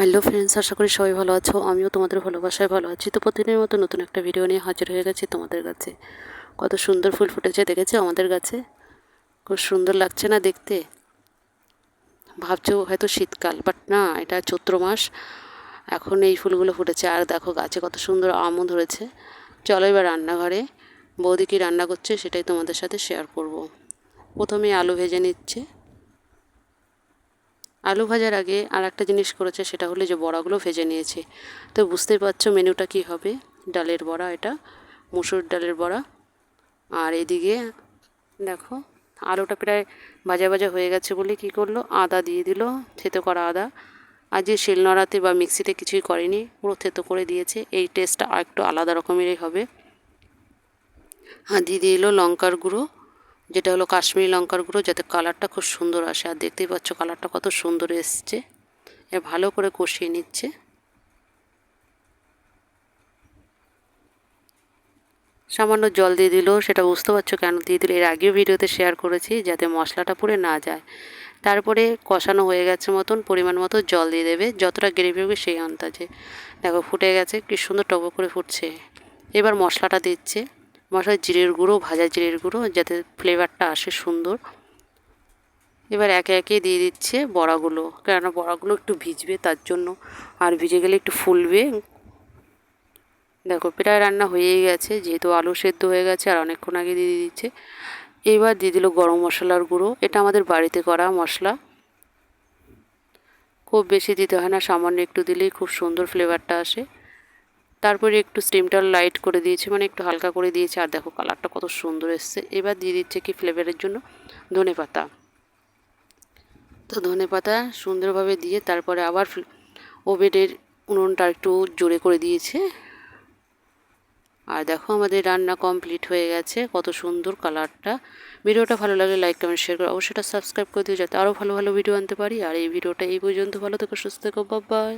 Hello friends আশা করি সবাই ভালো আছো। আমিও তোমাদের ভালোবাসায় ভালো আছি। তো প্রতিদিনের মতো নতুন একটা ভিডিও নিয়ে হাজির হয়ে গেছি তোমাদের কাছে। কত সুন্দর ফুল ফুটেছে, দেখেছ আমাদের গাছে খুব সুন্দর লাগছে না দেখতে? ভাবছ হয়তো শীতকাল বাট না, এটা চৈত্র মাস। এখন এই ফুলগুলো ফুটেছে। আর দেখো গাছে কত সুন্দর আমও ধরেছে। চলো এবার রান্নাঘরে। বৌদি কী রান্না করছে সেটাই তোমাদের সাথে শেয়ার করব। প্রথমে আলু ভেজে নিচ্ছে। আলু ভাজার আগে আর একটা জিনিস করেছে, সেটা হলো যে বড়াগুলো ভেজে নিয়েছে। তো বুঝতেই পারছ মেনুটা কি হবে? ডালের বড়া এটা, মুসুর ডালের বড়া। আর এদিকে দেখো, আলুটা প্রায় ভাজা ভাজা হয়ে গেছে বলে কি করল? আদা দিয়ে দিল, থেতো করা আদা। আর যে শিলনোড়াতে বা মিক্সিতে কিছুই করেনি, পুরো থেতো করে দিয়েছে। এই টেস্টটা আর একটু আলাদা রকমেরই হবে। আর দিয়ে দিল লঙ্কার গুঁড়ো। যেটা হলো কাশ্মীরি লঙ্কার গুঁড়ো, যাতে কালারটা খুব সুন্দর আসে। আর দেখতেই পাচ্ছ কালারটা কত সুন্দর এসছে। এ ভালো করে কষিয়ে নিচ্ছে। সামান্য জল দিয়ে দিল, সেটা বুঝতে পারছ কেন দিয়ে দিল। এর আগেও ভিডিওতে শেয়ার করেছি, যাতে মশলাটা পুড়ে না যায়। তারপরে কষানো হয়ে গেছে মতন, পরিমাণ মতো জল দিয়ে দেবে। যতটা গ্রেভি হবে সেই আন্দাজে। দেখো ফুটে গেছে, কি সুন্দর টক করে ফুটছে। এবার মশলাটা দিচ্ছে। মশলা জিরের গুঁড়ো, ভাজা জিরের গুঁড়ো, যাতে ফ্লেভারটা আসে সুন্দর। এবার একে একে দিয়ে দিচ্ছে বড়াগুলো। কেননা বড়াগুলো একটু ভিজবে, তার জন্য। আর ভিজে গেলে একটু ফুলবে। দেখো, প্রায় রান্না হয়েই গেছে, যেহেতু আলু সেদ্ধ হয়ে গেছে, আর অনেকক্ষণ আগে দিয়ে দিচ্ছে। এবার দিয়ে দিল গরম মশলার গুঁড়ো। এটা আমাদের বাড়িতে করা মশলা। খুব বেশি দিতে হয় না, সামান্য একটু দিলেই খুব সুন্দর ফ্লেভারটা আসে। তারপরে একটু স্টিমটা লাইট করে দিয়েছে মানে একটু হালকা করে দিয়েছে। আর দেখো কালারটা কত সুন্দর এসছে। এবার দিয়ে দিচ্ছে কি ফ্লেভারের জন্য ধনে পাতা। তো ধনে পাতা সুন্দরভাবে দিয়ে তারপরে আবার ওভেনের উনুনটা একটু জোরে করে দিয়েছে। আর দেখো আমাদের রান্না কমপ্লিট হয়ে গেছে, কত সুন্দর কালারটা ভিডিওটা ভালো লাগলে লাইক কমেন্ট শেয়ার করে অবশ্যই সাবস্ক্রাইব করে দিও, যাতে আরও ভালো ভালো ভিডিও আনতে পারি। আর এই ভিডিওটা এই পর্যন্ত, ভালো থেকো, সুস্থ থেকো বাই